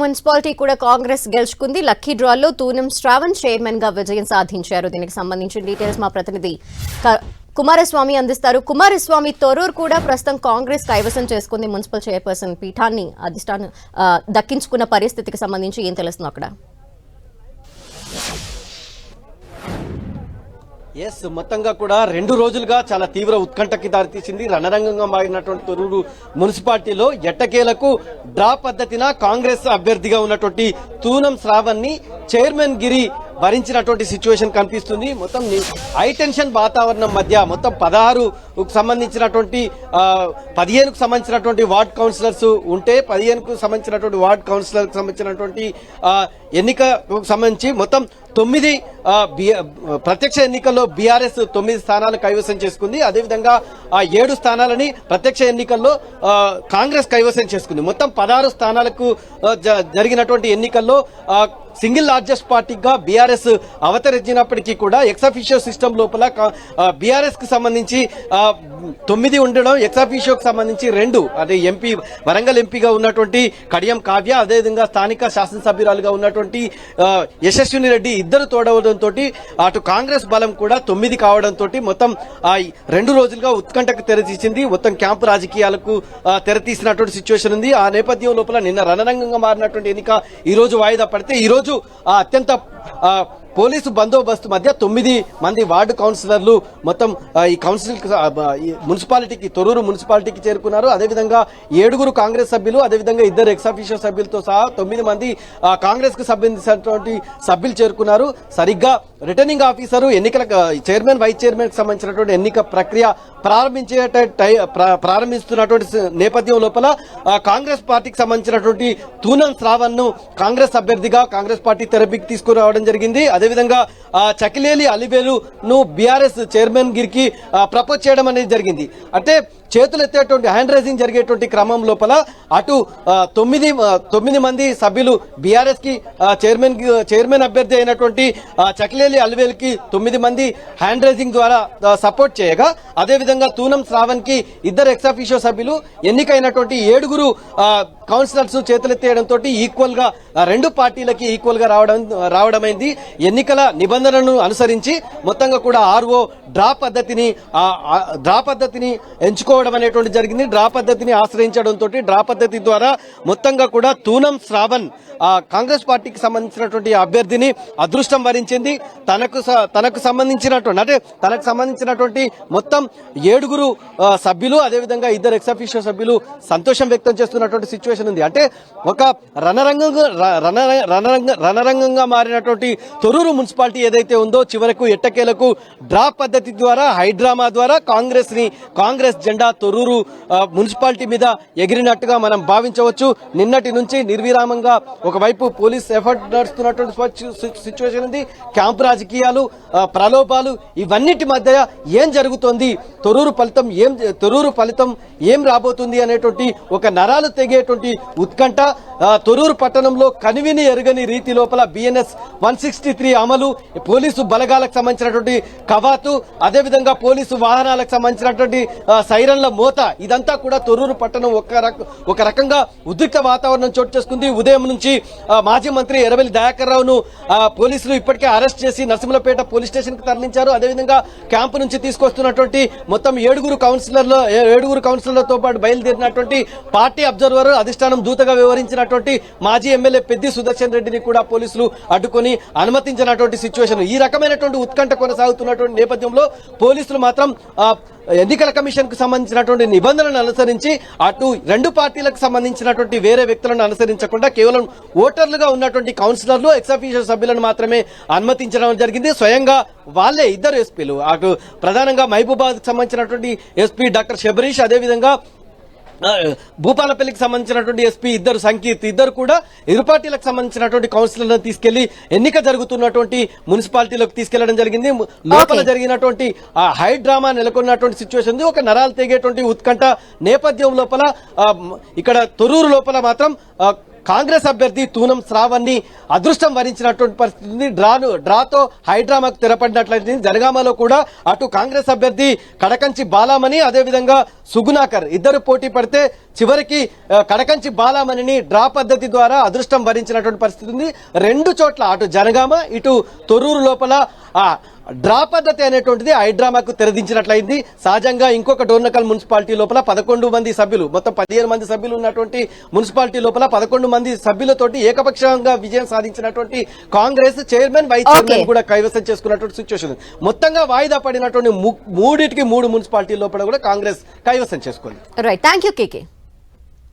Municipality కూడా Congress గెలుచుకుంది. Lucky డ్రాలో తూనం శ్రావణ్ చైర్మన్గా విజయం సాధించారు. దీనికి సంబంధించిన డీటెయిల్స్ మా ప్రతినిధి కుమారస్వామి అందిస్తారు. కుమారస్వామి తొరూర్ కూడా ప్రస్తుతం కాంగ్రెస్ కైవసం చేసుకుంది. మున్సిపల్ చైర్పర్సన్ పీఠాన్ని అధిష్టానం దక్కించుకున్న పరిస్థితికి సంబంధించి ఏం తెలుస్తుంది అక్కడ? ఎస్ మొత్తంగా కూడా రెండు రోజులుగా చాలా తీవ్ర ఉత్కంఠకి దారితీసింది రణరంగంగా మారినటువంటి తొర్రూరు మున్సిపాలిటీలో ఎట్టకేలకు డ్రా పద్ధతిన కాంగ్రెస్ అభ్యర్థిగా ఉన్నటువంటి తూనం శ్రావణ్ని చైర్మన్ గిరి భరించినటువంటి సిచ్యువేషన్ కనిపిస్తుంది. మొత్తం హైటెన్షన్ వాతావరణం మధ్య మొత్తం పదహారు సంబంధించినటువంటి పదిహేనుకు సంబంధించినటువంటి వార్డ్ కౌన్సిలర్స్ ఉంటే పదిహేనుకు సంబంధించినటువంటి వార్డ్ కౌన్సిలర్కి సంబంధించినటువంటి ఎన్నికకు సంబంధించి మొత్తం తొమ్మిది ప్రత్యక్ష ఎన్నికల్లో బీఆర్ఎస్ తొమ్మిది స్థానాలు కైవసం చేసుకుంది. అదేవిధంగా ఆ ఏడు స్థానాలని ప్రత్యక్ష ఎన్నికల్లో కాంగ్రెస్ కైవసం చేసుకుంది. మొత్తం పదహారు స్థానాలకు జ- జరిగినటువంటి ఎన్నికల్లో సింగిల్ లార్జెస్ట్ పార్టీగా బీఆర్ఎస్ అవతరించినప్పటికీ కూడా ఎక్సఫిషియో సిస్టమ్ లోపల బీఆర్ఎస్కి సంబంధించి తొమ్మిది ఉండడం ఎక్సఫిషియోకి సంబంధించి రెండు. అదే ఎంపీ వరంగల్ ఎంపీగా ఉన్నటువంటి కడియం కావ్య అదేవిధంగా స్థానిక శాసనసభ్యురాలుగా ఉన్నటువంటి ఉన్నటువంటి యశస్విని రెడ్డి ఇద్దరు తోడవడంతో అటు కాంగ్రెస్ బలం కూడా తొమ్మిది కావడంతో మొత్తం రెండు రోజులుగా ఉత్కంఠకు తెరతీసింది. మొత్తం క్యాంపు రాజకీయాలకు తెరతీసినటువంటి సిచ్యువేషన్ ఉంది. ఆ నేపథ్యం లోపల నిన్న రణరంగంగా మారినటువంటి ఎన్నిక ఈ రోజు వాయిదా పడితే ఈ రోజు అత్యంత పోలీసు బందోబస్తు మధ్య తొమ్మిది మంది వార్డు కౌన్సిలర్లు మొత్తం ఈ కౌన్సిల్ మున్సిపాలిటీకి తొరూరు మున్సిపాలిటీకి చేరుకున్నారు. అదేవిధంగా ఏడుగురు కాంగ్రెస్ సభ్యులు అదేవిధంగా ఇద్దరు ఎక్సాఫిషియల్ సభ్యులతో సహా తొమ్మిది మంది కాంగ్రెస్కు సంబంధించినటువంటి సభ్యులు చేరుకున్నారు. సరిగ్గా రిటర్నింగ్ ఆఫీసర్ ఎన్నికల చైర్మన్ వైస్ చైర్మన్కి సంబంధించినటువంటి ఎన్నిక ప్రక్రియ ప్రారంభించే ప్రారంభిస్తున్నటువంటి నేపథ్యం లోపల కాంగ్రెస్ పార్టీకి సంబంధించినటువంటి తూనం శ్రావణ్ను కాంగ్రెస్ అభ్యర్థిగా కాంగ్రెస్ పార్టీ తెరపికి తీసుకురావడం జరిగింది. అదేవిధంగా చకిలేలి అలివేలు ను బీఆర్ఎస్ చైర్మన్ గిరికి ప్రపోజ్ చేయడం అనేది జరిగింది. అంటే చేతులు ఎత్తేటువంటి హ్యాండ్ రైజింగ్ జరిగేటువంటి క్రమం లోపల అటు తొమ్మిది తొమ్మిది మంది సభ్యులు బీఆర్ఎస్కి చైర్మన్ చైర్మన్ అభ్యర్థి అయినటువంటి చకిలేలి అలివేల్కి తొమ్మిది మంది హ్యాండ్ రైజింగ్ ద్వారా సపోర్ట్ చేయగా అదేవిధంగా తూనం శ్రావణ్కి ఇద్దరు ఎక్సాఫిషియో సభ్యులు ఎన్నికైనటువంటి ఏడుగురు కౌన్సిలర్స్ చేతులెత్తేయడంతో ఈక్వల్గా రెండు పార్టీలకి ఈక్వల్గా రావడం రావడమైంది. ఎన్నికల నిబంధన నిబంధనలను అనుసరించి మొత్తంగా కూడా ఆర్ఓ డ్రా పద్ధతిని డ్రా పద్ధతిని ఎంచుకోవడం అనేటువంటి జరిగింది. డ్రా పద్ధతిని ఆశ్రయించడంతో డ్రా పద్ధతి ద్వారా మొత్తంగా కూడా తూనం శ్రావణ్ ఆ, కాంగ్రెస్ పార్టీకి సంబంధించినటువంటి అభ్యర్థిని అదృష్టం వరించింది. తనకు స- తనకు సంబంధించినటువంటి అంటే తనకు సంబంధించినటువంటి మొత్తం ఏడుగురు సభ్యులు అదేవిధంగా ఇద్దరు ఎక్సఫిషియల్ సభ్యులు సంతోషం వ్యక్తం చేస్తున్నటువంటి సిచ్యువేషన్ ఉంది. అంటే ఒక రణరంగంగా రణ రణరంగ రణరంగంగా మారినటువంటి తొరూరు మున్సిపాలిటీ ఏదైతే ఉందో చివరకు ఎట్టకేలకు డ్రా పద్ధతి ద్వారా హైడ్రామా ద్వారా కాంగ్రెస్ని కాంగ్రెస్ జెండా తొరూరు మున్సిపాలిటీ మీద ఎగిరినట్టుగా మనం భావించవచ్చు. నిన్నటి నుంచి నిర్విరామంగా ఒకవైపు పోలీస్ ఎఫర్ట్ నడుస్తున్నటువంటి సిచ్యువేషన్ ఉంది. క్యాంపు రాజకీయాలు ప్రలోభాలు ఇవన్నిటి మధ్య ఏం జరుగుతోంది? తొరూరు ఫలితం ఏం తొరూరు ఫలితం ఏం రాబోతుంది అనేటువంటి ఒక నరాలు తెగేటువంటి ఉత్కంఠ తొరూరు పట్టణంలో కనివిని ఎరుగని రీతి లోపల బిఎన్ఎస్ వన్ సిక్స్టీ త్రీ అమలు పోలీసు బలగాలకు సంబంధించినటువంటి కవాతు అదేవిధంగా పోలీసు వాహనాలకు సంబంధించినటువంటి సైరన్ల మోత ఇదంతా కూడా తొరూరు పట్టణం ఒక ఒక రకంగా ఉద్రిక్త వాతావరణం చోటు చేసుకుంది. ఉదయం నుంచి మాజీ మంత్రి ఎర్రవెల్లి దయాకర్ రావును పోలీసులు ఇప్పటికే అరెస్ట్ చేసి నరసింహలపేట పోలీస్ స్టేషన్కి తరలించారు. అదేవిధంగా క్యాంపు నుంచి తీసుకొస్తున్నటువంటి మొత్తం ఏడుగురు కౌన్సిలర్లు ఏడుగురు కౌన్సిలర్లతో పాటు బయలుదేరినటువంటి పార్టీ అబ్జర్వర్ అధిష్టానం దూతగా వ్యవహరించినటువంటి మాజీ ఎమ్మెల్యే పెద్ది సుదర్శన్ రెడ్డిని కూడా పోలీసులు అడ్డుకొని అనుమతించినటువంటి సిచ్యువేషన్ ఈ రకమైనటువంటి ఉత్కంఠ కొనసాగుతున్నటువంటి నేపథ్యంలో పోలీసులు మాత్రం ఎన్నికల కమిషన్కు సంబంధించినటువంటి నిబంధనలను అనుసరించి అటు రెండు పార్టీలకు సంబంధించినటువంటి వేరే వ్యక్తులను అనుసరించకుండా కేవలం ఓటర్లుగా ఉన్నటువంటి కౌన్సిలర్లు ఎక్సఫీషియల్ సభ్యులను మాత్రమే అనుమతించడం జరిగింది. స్వయంగా వాళ్ళే ఇద్దరు ఎస్పీలు. అటు ప్రధానంగా మహబూబాద్ సంబంధించినటువంటి ఎస్పీ డాక్టర్ శబరీష్ అదేవిధంగా భూపాలపల్లికి సంబంధించినటువంటి ఎస్పీ ఇద్దరు సంకీర్తి ఇద్దరు కూడా ఇరు పార్టీలకు సంబంధించినటువంటి కౌన్సిలర్లను తీసుకెళ్ళి ఎన్నిక జరుగుతున్నటువంటి మున్సిపాలిటీలోకి తీసుకెళ్ళడం జరిగింది. లోపల జరిగినటువంటి ఆ హై డ్రామా నెలకొన్నటువంటి సిచ్యువేషన్ ఒక నరాలు తెగేటువంటి ఉత్కంఠ నేపథ్యం లోపల ఇక్కడ తొరూరు లోపల మాత్రం కాంగ్రెస్ అభ్యర్థి తూనం శ్రావణ్ని అదృష్టం వరించినటువంటి పరిస్థితి ఉంది డ్రాను డ్రాతో హైడ్రామాకు తెరపడినట్లయితే జనగామలో కూడా అటు కాంగ్రెస్ అభ్యర్థి కడకంచి బాలామణి అదేవిధంగా సుగుణాకర్ ఇద్దరు పోటీ పడితే చివరికి కడకంచి బాలామణిని డ్రా పద్ధతి ద్వారా అదృష్టం వరించినటువంటి పరిస్థితి ఉంది. రెండు చోట్ల అటు జనగామ ఇటు తొర్రూరు లోపల డ్రా పద్ధతి అనేటువంటిది హైడ్రామాకు తెరదించినట్లయింది. సహజంగా ఇంకొక డోర్నకల్ మున్సిపాలిటీ లోపల పదకొండు మంది సభ్యులు మొత్తం పదిహేను మంది సభ్యులు ఉన్నటువంటి మున్సిపాలిటీ లోపల పదకొండు మంది సభ్యులతోటి ఏకపక్షంగా విజయం సాధించినటువంటి కాంగ్రెస్ చైర్మన్ వైస్ చైర్మన్. కూడా కైవసం చేసుకున్నటువంటి సిచ్యువేషన్ మొత్తంగా వాయిదా పడినటువంటి మూడిటికి మూడు మున్సిపాలిటీ లోపల కూడా కాంగ్రెస్ కైవసం చేసుకుంది. Right thank you KK